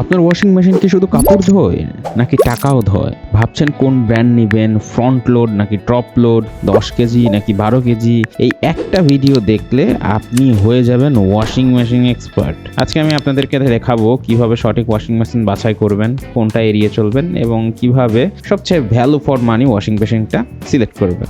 আপনার washing machine কি শুধু কাপড় ধোয়, নাকি টাকাও ধোয়? ভাবছেন কোন ব্র্যান্ড নেবেন ফ্রন্ট লোড নাকি টপ লোড দশ কেজি নাকি বারো কেজি? এই একটা ভিডিও দেখলে আপনি হয়ে যাবেন ওয়াশিং মেশিন এক্সপার্ট আজকে আমি আপনাদেরকে দেখাবো কীভাবে সঠিক ওয়াশিং মেশিন বাছাই করবেন, কোনটা এড়িয়ে চলবেন এবং কীভাবে সবচেয়ে ভ্যালু ফর মানি ওয়াশিং মেশিনটা সিলেক্ট করবেন।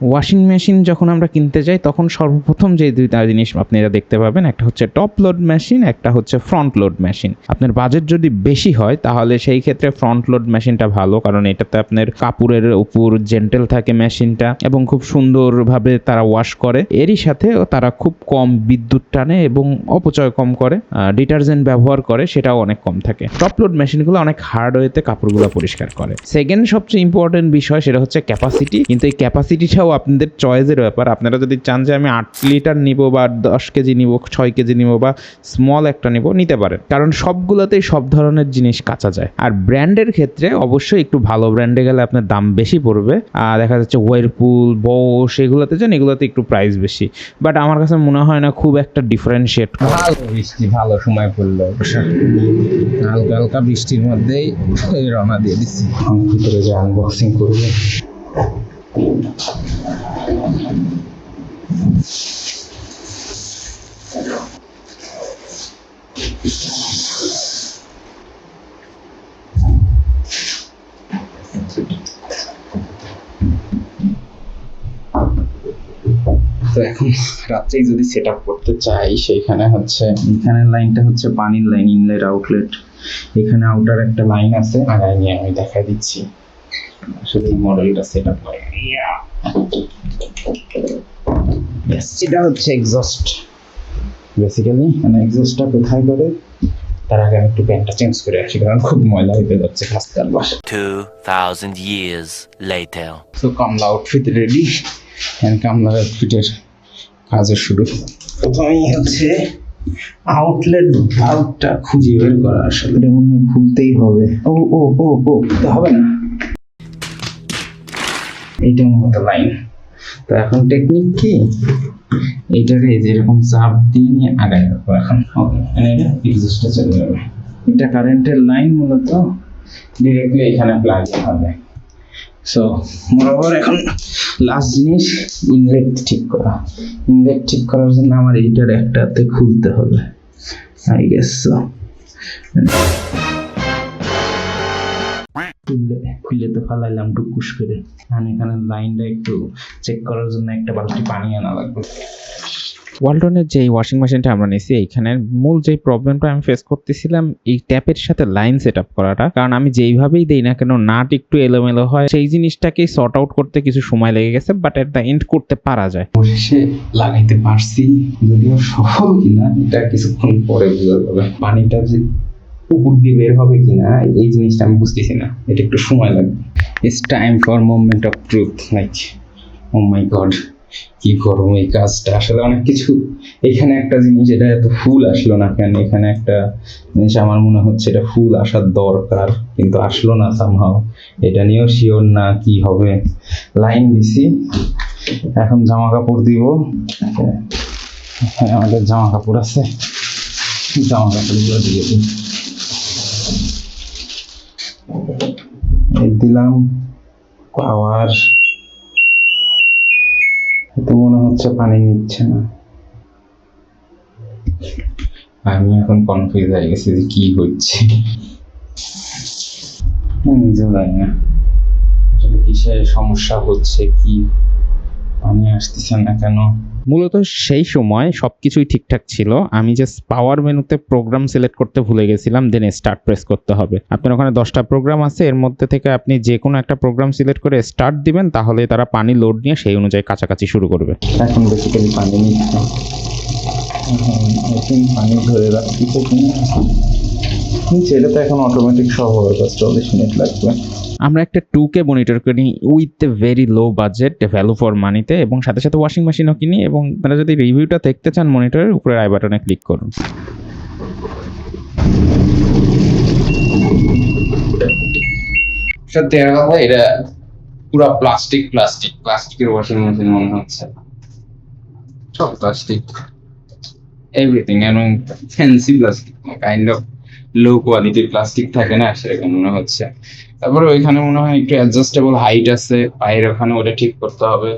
ওয়াশিং মেশিন যখন আমরা কিনতে যাই, তখন সর্বপ্রথম যে দুইটা জিনিস আপনারা দেখতে পাবেন, একটা হচ্ছে টপ লোড মেশিন একটা হচ্ছে ফ্রন্ট লোড মেশিন আপনার বাজেট যদি বেশি হয়, তাহলে সেই ক্ষেত্রে ফ্রন্ট লোড মেশিনটা ভালো, কারণ এটাতে আপনার কাপড়ের উপর জেন্টেল থাকে মেশিনটা এবং খুব সুন্দরভাবে তারা ওয়াশ করে। এরই সাথে তারা খুব কম বিদ্যুৎ টানে এবং অপচয় কম করে ডিটারজেন্ট ব্যবহার করে, সেটাও অনেক কম থাকে। টপ লোড মেশিনগুলো অনেক হার্ড ওয়েতে কাপড়গুলো পরিষ্কার করে। সেকেন্ড সবচেয়ে ইম্পর্টেন্ট বিষয়, সেটা হচ্ছে ক্যাপাসিটি কিন্তু এই ক্যাপাসিটিটাও আপনাদের চয়েসের ব্যাপার। আপনারা যদি চান যে আমি আট লিটার নিব বা দশ কেজি নিব ছয় কেজি নিব বা স্মল একটা নিব নিতে পারেন। কারণ সবগুলোতেই সব ধরনের জিনিস কাঁচা যায়। আর ব্র্যান্ডের ক্ষেত্রে অবশ্যই একটু ভালো ব্র্যান্ডে গেলে আপনার দাম বেশি পড়বে। আর দেখা যাচ্ছে ওয়ারপুল বস এগুলোতে যান এগুলোতে একটু প্রাইস বেশি। বাট আমার কাছে মনে হয় না খুব একটা ডিফারেন্সিয়েট ভালো বৃষ্টি ভালো সময় পড়ল। হালকা হালকা বৃষ্টির মধ্যেই রওনা দিয়ে দিচ্ছি। ভিতরে যে আনবক্সিং করব। তো এখন রাত্রেই যদি সেট আপ করতে চাই সেইখানে হচ্ছে এখানে লাইনটা হচ্ছে পানির লাইন ইনলেট আউটলেট এখানে আউটার একটা লাইন আছে আগায় নিয়ে আমি দেখা দিচ্ছি। এই মডেলটা সেট আপ করে এটা হচ্ছে এক্সস্ট বেসিক্যালি মানে এক্সস্টটা কোথায় করে তার আগে আমি একটু প্যান্টটা চেঞ্জ করে আসি কারণ খুব ময়লা হয়ে যাচ্ছে রাস্তার বাস। 2,000 years later. সো কামলা আউটফিট রেডি এন্ড কামলা আউটফিটের কাজের শুরু। প্রথমেই হচ্ছে আউটলেট খুঁজে বের করা আসলে। এটা মনে হয় খুলতেই হবে। ও ও ও ও তো হবে না? এইটা মতো লাইন তো এখন টেকনিক কি? এইটাকে এই যে এরকম চাপ দিয়ে নিয়ে আগায় রাখব এখন। ওকে এটা এক্সস্টে চলে যাবে। এটা কারেন্টের লাইন মূলত ডিরেক্টলি এখানে প্লাগ হবে। সো মোরওভার এখন লাস্ট জিনিস ইনলেট ঠিক করা। ইনলেট ঠিক করার জন্য আমার এইটার একটাতে খুলতে হবে আই গেস সো খুললে খুলে তো ফালাইলাম টুকুস করে। এখানে লাইনটা একটু চেক করার জন্য একটা বালতি পানি আনা লাগবে। ওয়ালটনের যে ওয়াশিং মেশিনটা আমরা নিয়েছি এইখানে মূল যে প্রবলেমটা আমি ফেস করতেছিলাম, এই ট্যাপের সাথে লাইন সেট আপ করাটা। কারণ আমি যেইভাবেই দেই না কেন, নাট একটু এলোমেলো হয়। সেই জিনিসটাকে সর্ট আউট করতে কিছু সময় লেগে গেছে বাট এট দ্য এন্ড করতে পারা যায়। অবশেষে লাগাইতে পারছি, যদিও সফল কিনা, এটা কিছুক্ষণ পরে বোঝা পানিটা যে উপর দিয়ে বের হবে কিনা, এই জিনিসটা আমি বুঝতেছি না। এটা একটু সময় লাগবে। It's time for moment of truth like oh my god কি করব এই কাজটা? আসলে অনেক কিছু। এখানে একটা জিনিস, এটা এত ফুল আসলো না কেন? এখানে একটা জিনিস আমার মনে হচ্ছে এটা ফুল আসার দরকার, কিন্তু আসলো না সামহাও এটা নিয়েও শিওর না কি হবে। লাইন দিছি। এখন জামা কাপড় দিব। হ্যাঁ আমাদের জামা কাপড় আছে। জামা কাপড়গুলো দিয়ে দিই। দিলাম। পাওয়ার। মনে হচ্ছে পানি নিচ্ছে না। আমি এখন কনফিউজ হয়ে গেছি যে কি হচ্ছে। আমি নিজেও জানি না। আসলে কিসের সমস্যা হচ্ছে কি? পানি আসতেছে না কেন? মূলত সেই সময় সব কিছুই ঠিকঠাক ছিল। আমি জাস্ট পাওয়ার মেনুতে প্রোগ্রাম সিলেক্ট করতে ভুলে গেছিলাম দেন স্টার্ট প্রেস করতে হবে। আপনার ওখানে দশটা প্রোগ্রাম আছে, এর মধ্যে থেকে আপনি যে কোনো একটা প্রোগ্রাম সিলেক্ট করে স্টার্ট দিবেন, তাহলে তারা পানি লোড নিয়ে সেই অনুযায়ী কাছাকাছি শুরু করবে। এখন বেসিক্যালি পানি নিচ্ছে। পানি ধরে রাখতেছে কিনা নিচে এটা তো এখন অটোমেটিক সহ চল্লিশ মিনিট লাগবে। আমরা একটা টু কে মনিটর কিনি with a very low budget value for মানিতে এবং সাথে সাথে ওয়াশিং মেশিনও কিনি এবং আপনারা যদি রিভিউটা দেখতে চান মনিটরের উপরে আই বাটনে ক্লিক করুন। সত্যি এটা পুরো প্লাস্টিক প্লাস্টিক প্লাস্টিকের ওয়াশিং মেশিন মনে হচ্ছে। সব প্লাস্টিক এভরিথিং এবং fancy plastic kind of low কোয়ালিটির প্লাস্টিক থাকে না, সেরকম মনে হচ্ছে। তারপরে ওইখানে মনে হয় একটু অ্যাডজাস্টেবল হাইট আছে, পায়ের ওখানে ওটা ঠিক করতে হবে।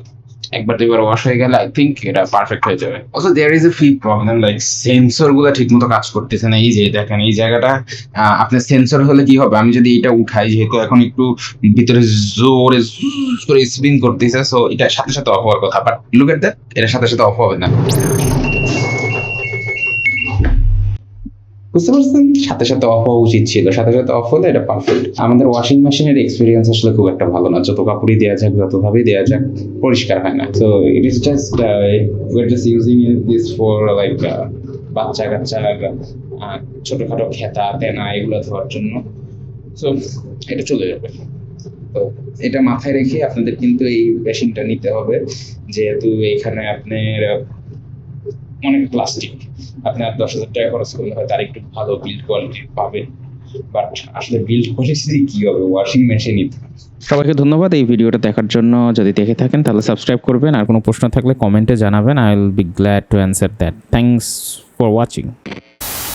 একবার ওয়াশ হয়ে গেলে আই থিঙ্ক এটা পারফেক্ট হয়ে যাবে। Also there is a problem like সেন্সরগুলো ঠিক মতো কাজ করতেছে না। এই যে দেখেন, এই জায়গাটা আপনার সেন্সর হলে কি হবে? আমি যদি এটা উঠাই, যেহেতু এখন একটু ভিতরে জোরে করে স্পিন করতেছে সো এটা সাথে সাথে অফ হওয়ার কথা। বাট লুক এট দ্যাট সাথে সাথে অফ হবে না। বুঝতে পারছেন? সাথে সাথে অফ হওয়া উচিত ছিল। সাথে সাথে অফ হলে এটা পারফেক্ট আমাদের ওয়াশিং মেশিনের এক্সপিরিয়েন্স আসলে খুব একটা ভালো না। যত কাপড়ই দেওয়া যাক যতভাবেই দেওয়া যাক পরিষ্কার হয় না। তো it is just we are just using this for like বাচ্চা কাচ্চা আহ, ছোটখাটো খেতা তেনা এগুলো ধোয়ার জন্য। সো এটা চলে যাবে। তো এটা মাথায় রেখে আপনাদের কিন্তু এই মেশিনটা নিতে হবে। যেহেতু এখানে আপনার অনেক প্লাস্টিক আপনার দশ হাজার টাকা খরচ করলে হয়তো আর একটু ভালো বিল্ড কোয়ালিটি পাবেন। বাট আসলে বিল্ড কোয়ালিটি কি হবে? ওয়াশিং মেশিনই সবাইকে ধন্যবাদ এই ভিডিওটা দেখার জন্য। যদি দেখে থাকেন তাহলে সাবস্ক্রাইব করবেন। আর কোনো প্রশ্ন থাকলে কমেন্টে জানাবেন। I will be glad to answer that thanks for watching